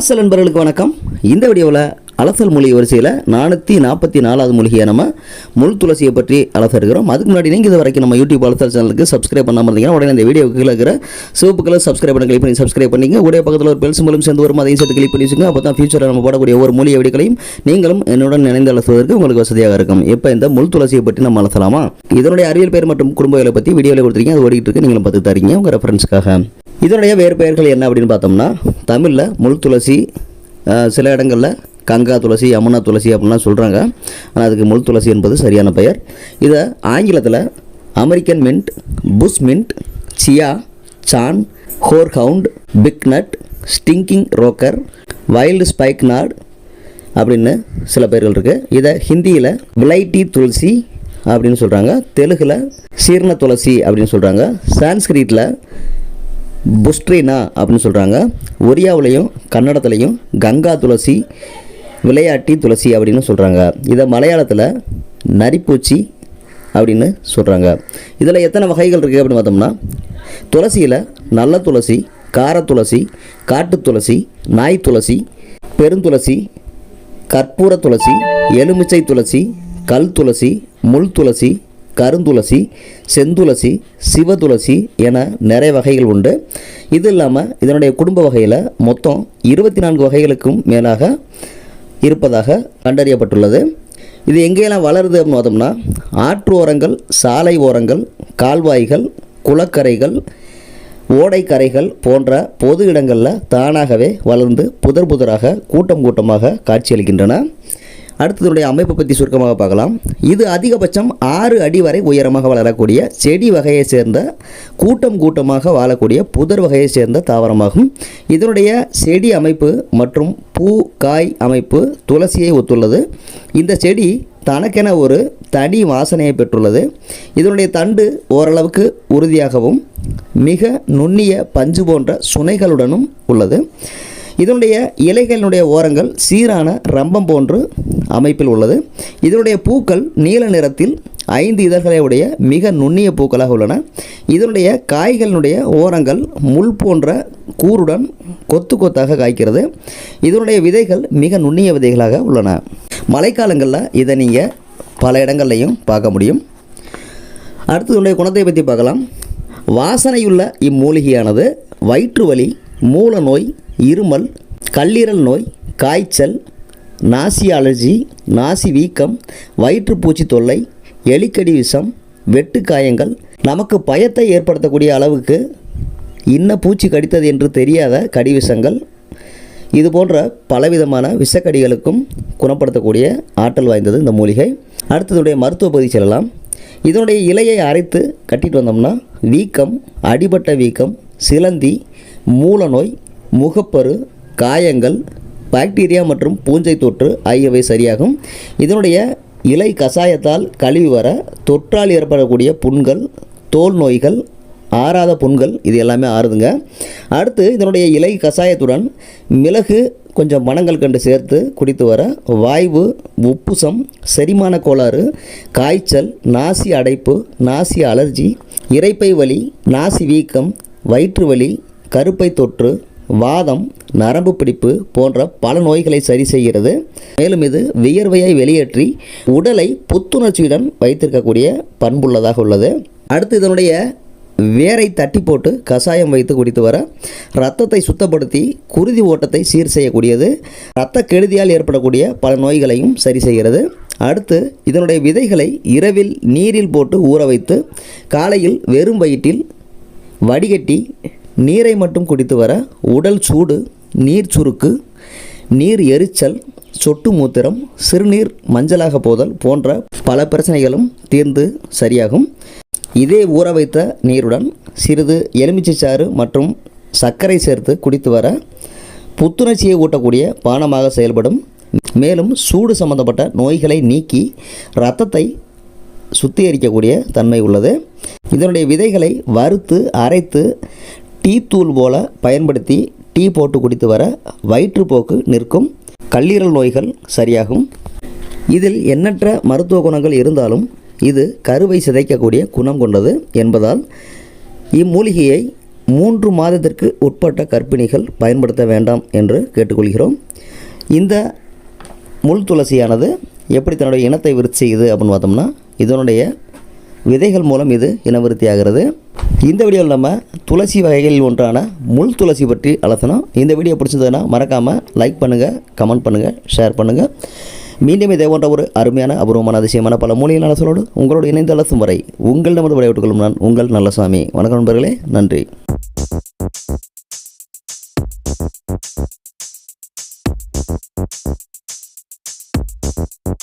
அலசல் நண்பர்களுக்கு வணக்கம். இந்த வீடியோவில் அலசல் மூலிகை வரிசையில் நானூற்றி நாற்பத்தி நாலாவது மூலிகையை நம்ம முள் துளசியை பற்றி அலச இருக்கிறோம். அதுக்கு முன்னாடி நீங்கள் இது வரைக்கும் நம்ம யூடியூப் அலசல் சேனலுக்கு சப்ஸ்கிரைப் பண்ணாமல் இருந்தீங்கன்னா உடனே இந்த வீடியோவுக்கு கீழே இருக்கிற சிவப்பு கலர் சப்ஸ்கிரைப் பண்ணி கிளிக் பண்ணி சப்ஸ்கிரைப் பண்ணிங்க உடைய பக்கத்தில் ஒரு பெல் சிம்பலும் சேர்ந்து வரும் அதையும் சேர்த்து கிளிக் பண்ணி வச்சுங்க அப்போ தான் ஃபியூச்சரில் நம்ம போடக்கூடிய ஒவ்வொரு மூலிகை வீடியோக்களையும் நீங்களும் என்னுடன் இணைந்து அலசுவதற்கு உங்களுக்கு வசதியாக இருக்கும். இப்போ இந்த முள் துளசியை பற்றி நம்ம அலசலாமா? இதனுடைய அறிவியல் பெயர் மற்றும் குடும்பங்களை பற்றி வீடியோவில் கொடுத்துருக்கீங்க அது ஓடிக்கிட்டு இருக்கு. நீங்களும் பார்த்து தரீங்க. உங்கள் ரெஃபரன்ஸ்க்காக இதனுடைய வேறு பெயர்கள் என்ன அப்படின்னு பார்த்தோம்னா தமிழில் முள் துளசி சில இடங்களில் கங்கா துளசி யமுனா துளசி அப்படின்லாம் சொல்கிறாங்க ஆனால் அதுக்கு முள் துளசி என்பது சரியான பெயர். இதை ஆங்கிலத்தில் American mint bush mint chia chan horehound pignut stinking roger wild spikenard அப்படின்னு சில பேர்கள் இருக்குது இதை ஹிந்தியில் விளைட்டி துளசி அப்படின்னு சொல்கிறாங்க தெலுங்கில் சீர்ண துளசி அப்படின்னு சொல்கிறாங்க சான்ஸ்கிரிட்டில் புஸ்ட்ரினா அப்படின்னு சொல்கிறாங்க ஒரியாவுலேயும் கன்னடத்துலையும் கங்கா துளசி விளையாட்டி துளசி அப்படின்னு சொல்கிறாங்க இதை மலையாளத்தில் நரிப்பூச்சி அப்படின்னு சொல்கிறாங்க இதில் எத்தனை வகைகள் இருக்குது அப்படின்னு பார்த்தோம்னா துளசியில் நல்ல துளசி கார துளசி காட்டு துளசி நாய் துளசி பெருந்துளசி கற்பூர துளசி எலுமிச்சை துளசி கல் துளசி முள் துளசி கருந்துளசி செந்துளசி சிவதுளசி என நிறைய வகைகள் உண்டு. இது இல்லாமல் இதனுடைய குடும்ப வகையில் மொத்தம் இருபத்தி நான்கு வகைகளுக்கும் மேலாக இருப்பதாக கண்டறியப்பட்டுள்ளது. இது எங்கேயெல்லாம் வளருது அப்படின்னு பார்த்தோம்னா ஆற்று ஓரங்கள் சாலை ஓரங்கள் கால்வாய்கள் குளக்கரைகள் ஓடைக்கரைகள் போன்ற பொது இடங்களில் தானாகவே வளர்ந்து புதர் புதராக கூட்டம் கூட்டமாக காட்சியளிக்கின்றன. அடுத்ததுடைய அமைப்பை பற்றி சுருக்கமாக பார்க்கலாம். இது அதிகபட்சம் ஆறு அடி வரை உயரமாக வளரக்கூடிய செடி வகையை சேர்ந்த கூட்டம் கூட்டமாக வாழக்கூடிய புதர் வகையை சேர்ந்த தாவரமாகும். இதனுடைய செடி அமைப்பு மற்றும் பூ காய் அமைப்பு துளசியை ஒத்துள்ளது. இந்த செடி தனக்கென ஒரு தனி வாசனையை பெற்றுள்ளது. இதனுடைய தண்டு ஓரளவுக்கு உறுதியாகவும் மிக நுண்ணிய பஞ்சு போன்ற சுனைகளுடனும் உள்ளது. இதனுடைய இலைகளினுடைய ஓரங்கள் சீரான ரம்பம் போன்று அமைப்பில் உள்ளது. இதனுடைய பூக்கள் நீல நிறத்தில் ஐந்து இதழ்களை உடைய மிக நுண்ணிய பூக்களாக உள்ளன. இதனுடைய காய்களினுடைய ஓரங்கள் முள் போன்ற கூருடன் கொத்து கொத்தாக காய்க்கிறது. இதனுடைய விதைகள் மிக நுண்ணிய விதைகளாக உள்ளன. மழைக்காலங்களில் இதை நீங்கள் பல இடங்கள்லையும் பார்க்க முடியும். அடுத்து இதனுடைய குணத்தை பற்றி பார்க்கலாம். வாசனையுள்ள இம்மூலிகையானது வயிற்று வலி மூல நோய் இருமல் கல்லீரல் நோய் காய்ச்சல் நாசி அலர்ஜி நாசி வீக்கம் வயிற்றுப்பூச்சி தொல்லை எலிக்கடி விஷம் வெட்டு காயங்கள். நமக்கு பயத்தை ஏற்படுத்தக்கூடிய அளவுக்கு இன்ன பூச்சி கடித்தது என்று தெரியாத கடிவிஷங்கள் இது போன்ற பலவிதமான விஷக்கடிகளுக்கும் குணப்படுத்தக்கூடிய ஆற்றல் வாய்ந்தது இந்த மூலிகை. அடுத்ததுடைய மருத்துவ பகுதி செல்லலாம். இதனுடைய இலையை அரைத்து கட்டிட்டு வந்தோம்னா வீக்கம் அடிபட்ட வீக்கம் சிலந்தி மூலநோய் முகப்பரு காயங்கள் பாக்டீரியா மற்றும் பூஞ்சை தொற்று ஆகியவை சரியாகும். இதனுடைய இலை கசாயத்தால் கழுவி வர தொற்றால் ஏற்படக்கூடிய புண்கள் தோல் நோய்கள் ஆறாத புண்கள் இது எல்லாமே ஆறுதுங்க. அடுத்து இதனுடைய இலை கசாயத்துடன் மிளகு கொஞ்சம் மணங்கள் கண்டு சேர்த்து குடித்து வர வாய்வு உப்புசம் செரிமான கோளாறு காய்ச்சல் நாசி அடைப்பு நாசி அலர்ஜி இறைப்பை வலி நாசி வீக்கம் வயிற்று வலி கருப்பை தொற்று வாதம் நரம்பு பிடிப்பு போன்ற பல நோய்களை சரி செய்கிறது. மேலும் இது வியர்வையை வெளியேற்றி உடலை புத்துணர்ச்சியுடன் வைத்திருக்கக்கூடிய பண்புள்ளதாக உள்ளது. அடுத்து இதனுடைய வேரை தட்டி போட்டு கஷாயம் வைத்து குடித்து வர ரத்தத்தை சுத்தப்படுத்தி குருதி ஓட்டத்தை சீர் செய்யக்கூடியது. இரத்த கெடுதியால் ஏற்படக்கூடிய பல நோய்களையும் சரி செய்கிறது. அடுத்து இதனுடைய விதைகளை இரவில் நீரில் போட்டு ஊற வைத்து காலையில் வெறும் வயிற்றில் வடிகட்டி நீரை மட்டும் குடித்து வர உடல் சூடு நீர் சுருக்கு நீர் எரிச்சல் சொட்டு மூத்திரம் சிறுநீர் மஞ்சளாக போதல் போன்ற பல பிரச்சனைகளும் தீர்ந்து சரியாகும். இதே ஊற வைத்த நீருடன் சிறிது எலுமிச்சை சாறு மற்றும் சர்க்கரை சேர்த்து குடித்து வர புத்துணர்ச்சியை ஊட்டக்கூடிய பானமாக செயல்படும். மேலும் சூடு சம்பந்தப்பட்ட நோய்களை நீக்கி இரத்தத்தை சுத்திகரிக்கக்கூடிய தன்மை உள்ளது. இதனுடைய விதைகளை வறுத்து அரைத்து டீத்தூள் போல பயன்படுத்தி டீ போட்டு குடித்து வர வயிற்றுப்போக்கு நிற்கும். கல்லீரல் நோய்கள் சரியாகும். இதில் எண்ணற்ற மருத்துவ குணங்கள் இருந்தாலும் இது கருவை சிதைக்கக்கூடிய குணம் கொண்டது என்பதால் இம்மூலிகையை மூன்று மாதத்திற்கு உட்பட்ட கர்ப்பிணிகள் பயன்படுத்த வேண்டாம் என்று கேட்டுக்கொள்கிறோம். இந்த முள் துளசியானது எப்படி தன்னுடைய இனத்தை விருத்தி செய்யுது அப்படின்னு பார்த்தோம்னா இதனுடைய விதைகள் மூலம் இது இனவிருத்தி ஆகிறது இந்த வீடியோவில் நம்ம துளசி வகைகளில் ஒன்றான முள் துளசி பற்றி அலசனம் இந்த வீடியோ பிடிச்சிருந்ததுன்னா மறக்காமல் லைக் பண்ணுங்கள் கமெண்ட் பண்ணுங்கள் ஷேர் பண்ணுங்கள் மீண்டும் இதே போன்ற ஒரு அருமையான அபூர்வமான அதிசயமான பல மூலிகை அலசலோடு உங்களோடு இணைந்து அலசும் வரை உங்கள் நமது விடைவிட்டுக் கொள்ளும் நான் உங்கள் நல்லசாமி வணக்கம் நண்பர்களே நன்றி.